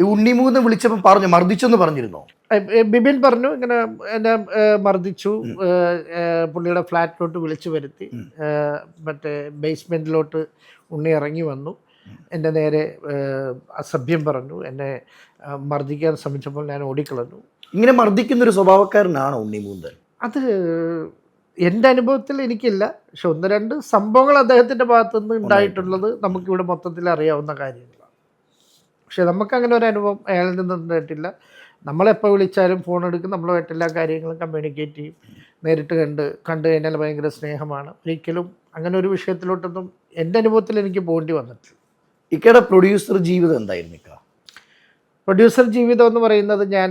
ഈ ഉണ്ണിമൂന്ന് വിളിച്ചപ്പോൾ പറഞ്ഞു മർദ്ദിച്ചെന്ന് പറഞ്ഞിരുന്നോ? ബിബിൻ പറഞ്ഞു ഇങ്ങനെ എന്നെ മർദ്ദിച്ചു പുള്ളിയുടെ ഫ്ലാറ്റിലോട്ട് വിളിച്ചു വരുത്തി. മറ്റേ ബേസ്മെന്റിലോട്ട് ഉണ്ണി ഇറങ്ങി വന്നു. എന്റെ നേരെ അസഭ്യം പറഞ്ഞു എന്നെ മർദ്ദിക്കാൻ ശ്രമിച്ചപ്പോൾ ഞാൻ ഓടിക്കളഞ്ഞു. ഇങ്ങനെ മർദ്ദിക്കുന്ന ഒരു സ്വഭാവക്കാരനാണോ ഉണ്ണിമൂന്തൻ അത് എന്റെ അനുഭവത്തിൽ എനിക്കില്ല. പക്ഷെ ഒന്ന് രണ്ട് സംഭവങ്ങൾ അദ്ദേഹത്തിന്റെ ഭാഗത്തുനിന്ന് ഉണ്ടായിട്ടുള്ളത് നമുക്കിവിടെ മൊത്തത്തിൽ അറിയാവുന്ന കാര്യങ്ങളാണ് പക്ഷെ നമുക്കങ്ങനെ ഒരു അനുഭവം അയാളിൽ നിന്ന് ഉണ്ടായിട്ടില്ല. നമ്മളെപ്പോൾ വിളിച്ചാലും ഫോൺ എടുക്കും. നമ്മളുമായിട്ട് എല്ലാ കാര്യങ്ങളും കമ്മ്യൂണിക്കേറ്റ് ചെയ്യും. നേരിട്ട് കണ്ട് കണ്ടു കഴിഞ്ഞാൽ ഭയങ്കര സ്നേഹമാണ്. ഒരിക്കലും അങ്ങനെ ഒരു വിഷയത്തിലോട്ടൊന്നും എന്റെ അനുഭവത്തിൽ എനിക്ക് പോകേണ്ടി വന്നിട്ടില്ല. ഇക്കയുടെ പ്രൊഡ്യൂസർ ജീവിതം എന്തായിരുന്നു ഇക്ക? പ്രൊഡ്യൂസർ ജീവിതം എന്ന് പറയുന്നത് ഞാൻ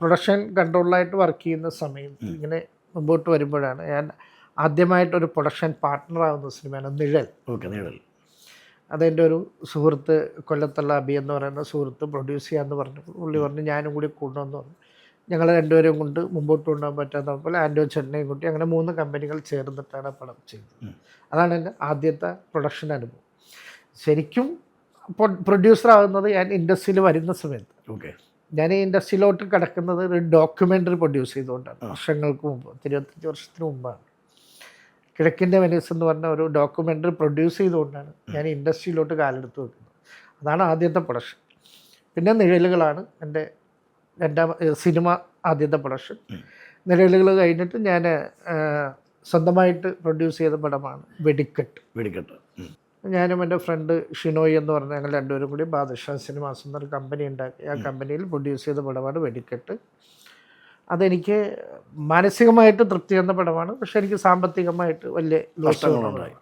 പ്രൊഡക്ഷൻ കൺട്രോളായിട്ട് വർക്ക് ചെയ്യുന്ന സമയം ഇങ്ങനെ മുമ്പോട്ട് വരുമ്പോഴാണ്. ഞാൻ ആദ്യമായിട്ടൊരു പ്രൊഡക്ഷൻ പാർട്ട്ണറാകുന്ന സിനിമയാണ് നിഴൽ. ഓക്കെ നേടൽ അതെന്റെ ഒരു സുഹൃത്ത് കൊല്ലത്തുള്ള അബി എന്ന് പറയുന്ന സുഹൃത്ത് പ്രൊഡ്യൂസ് ചെയ്യാമെന്ന് പറഞ്ഞു. പുള്ളി പറഞ്ഞു ഞാനും കൂടി കൂടണമെന്ന് പറഞ്ഞു. ഞങ്ങൾ രണ്ടുപേരും കൊണ്ട് മുമ്പോട്ട് കൊണ്ടുപോകാൻ പറ്റാത്ത പോലെ ആൻഡോ ചെന്നൈയും കൂട്ടി അങ്ങനെ മൂന്ന് കമ്പനികൾ ചേർന്നിട്ടാണ് ആ പടം ചെയ്തത്. അതാണ് എന്റെ ആദ്യത്തെ പ്രൊഡക്ഷൻ അനുഭവം. ശരിക്കും പ്രൊഡ്യൂസർ ആകുന്നത് ഞാൻ ഇൻഡസ്ട്രിയിൽ വരുന്ന സമയത്ത്. ഓക്കെ ഞാൻ ഈ ഇൻഡസ്ട്രിയിലോട്ട് കിടക്കുന്നത് ഒരു ഡോക്യുമെന്ററി പ്രൊഡ്യൂസ് ചെയ്തുകൊണ്ടാണ്. വർഷങ്ങൾക്ക് മുമ്പ് ഇരുപത്തഞ്ച് വർഷത്തിന് മുമ്പാണ്. കിഴക്കിന്റെ വെനീസ് എന്ന് പറഞ്ഞ ഒരു ഡോക്യുമെന്ററി പ്രൊഡ്യൂസ് ചെയ്തുകൊണ്ടാണ് ഞാൻ ഇൻഡസ്ട്രിയിലോട്ട് കാലെടുത്ത് വെക്കുന്നത്. അതാണ് ആദ്യത്തെ പ്രൊഡക്ഷൻ. പിന്നെ നിഴലുകളാണ് എന്റെ രണ്ടാം സിനിമ ആദ്യത്തെ പ്രൊഡക്ഷൻ. നിഴലുകൾ കഴിഞ്ഞിട്ട് ഞാൻ സ്വന്തമായിട്ട് പ്രൊഡ്യൂസ് ചെയ്ത പടമാണ് വെടിക്കെട്ട്. വെടിക്കെട്ട്. ഞാനും എന്റെ ഫ്രണ്ട് ഷിനോയ് എന്ന് പറഞ്ഞ ഞങ്ങൾ രണ്ടുപേരും കൂടി ബാദഷാ സിനിമാസ് എന്നൊരു കമ്പനി ഉണ്ടാക്കി. ആ കമ്പനിയിൽ പ്രൊഡ്യൂസ് ചെയ്ത പടമാണ് വെടിക്കെട്ട്. അതെനിക്ക് മാനസികമായിട്ട് തൃപ്തി തന്ന പടമാണ്. പക്ഷെ എനിക്ക് സാമ്പത്തികമായിട്ട് വലിയ നഷ്ടങ്ങളുണ്ടായി.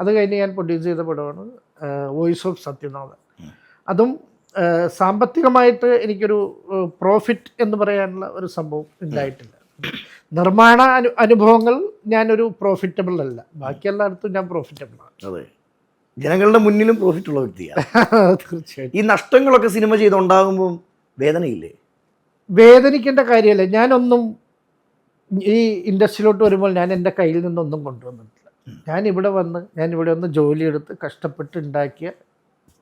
അത് കഴിഞ്ഞ് ഞാൻ പ്രൊഡ്യൂസ് ചെയ്ത പടമാണ് വോയിസ് ഓഫ് സത്യനാഥൻ. അതും സാമ്പത്തികമായിട്ട് എനിക്കൊരു പ്രോഫിറ്റ് എന്ന് പറയാനുള്ള ഒരു സംഭവം ഉണ്ടായിട്ടില്ല. നിർമ്മാണ അനു അനുഭവങ്ങൾ ഞാനൊരു പ്രോഫിറ്റബിൾ അല്ല. ബാക്കി എല്ലായിടത്തും ഞാൻ പ്രോഫിറ്റബിൾ ആണ്. അതെ. ജനങ്ങളുടെ മുന്നിലും പ്രോഫിറ്റ് ഉള്ള വ്യക്തിയാണ് തീർച്ചയായിട്ടും. ഈ നഷ്ടങ്ങളൊക്കെ സിനിമ ചെയ്തുണ്ടാകുമ്പോൾ വേദനയില്ലേ? വേദനിക്കേണ്ട കാര്യമല്ല. ഞാനൊന്നും ഈ ഇൻഡസ്ട്രിയിലോട്ട് വരുമ്പോൾ ഞാൻ എന്റെ കയ്യിൽ നിന്നൊന്നും കൊണ്ടുവന്നിട്ടില്ല. ഞാൻ ഇവിടെ വന്ന് ഞാൻ ഇവിടെ വന്ന് ജോലിയെടുത്ത് കഷ്ടപ്പെട്ട് ഉണ്ടാക്കിയ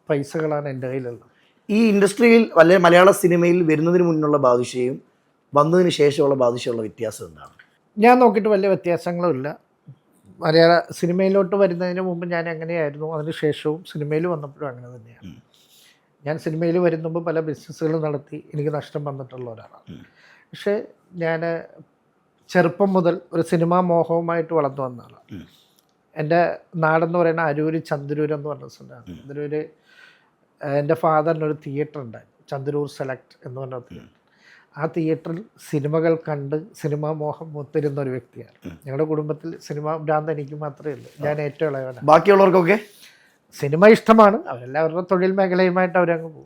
പൈസകളാണ് എന്റെ കയ്യിലുള്ളത്. ഈ ഇൻഡസ്ട്രിയിൽ വല്ല മലയാള സിനിമയിൽ വരുന്നതിന് മുന്നുള്ള ബാദുഷയും വന്നതിന് ശേഷമുള്ള ബാദുഷയുള്ള വ്യത്യാസം എന്താണ്? ഞാൻ നോക്കിയിട്ട് വലിയ വ്യത്യാസങ്ങളുമില്ല. മലയാള സിനിമയിലോട്ട് വരുന്നതിന് മുമ്പ് ഞാൻ എങ്ങനെയായിരുന്നു അതിന് ശേഷവും സിനിമയിൽ വന്നപ്പോഴും അങ്ങനെ തന്നെയാണ്. ഞാൻ സിനിമയിൽ വരുന്നുമ്പോൾ പല ബിസിനസ്സുകളും നടത്തി എനിക്ക് നഷ്ടം വന്നിട്ടുള്ള ഒരാളാണ്. പക്ഷേ ഞാൻ ചെറുപ്പം മുതൽ ഒരു സിനിമാ മോഹവുമായിട്ട് വളർന്നു വന്ന ആളാണ്. എന്റെ നാടെന്ന് പറയുന്ന അരൂര് ചന്ദ്രൂർ എന്ന് പറഞ്ഞ സ്ഥലമാണ്. ചന്ദ്രൂര് എന്റെ ഫാദറിനൊരു തിയേറ്റർ ഉണ്ടായിരുന്നു. ചന്ദ്രൂർ സെലക്ട് എന്ന് പറഞ്ഞ തിയേറ്റർ. ആ തിയേറ്ററിൽ സിനിമകൾ കണ്ട് സിനിമാ മോഹം ഒത്തിരുന്ന ഒരു വ്യക്തിയാണ്. ഞങ്ങളുടെ കുടുംബത്തിൽ സിനിമ ഭ്രാന്ത് എനിക്ക് മാത്രമേ ഉള്ളൂ. ഞാൻ ഏറ്റവും ഇളയവനാണ്. ബാക്കിയുള്ളവർക്കൊക്കെ? സിനിമ ഇഷ്ടമാണ്. അവരെല്ലാവരുടെ തൊഴിൽ മേഖലയുമായിട്ട് അവരങ്ങ് പോകും.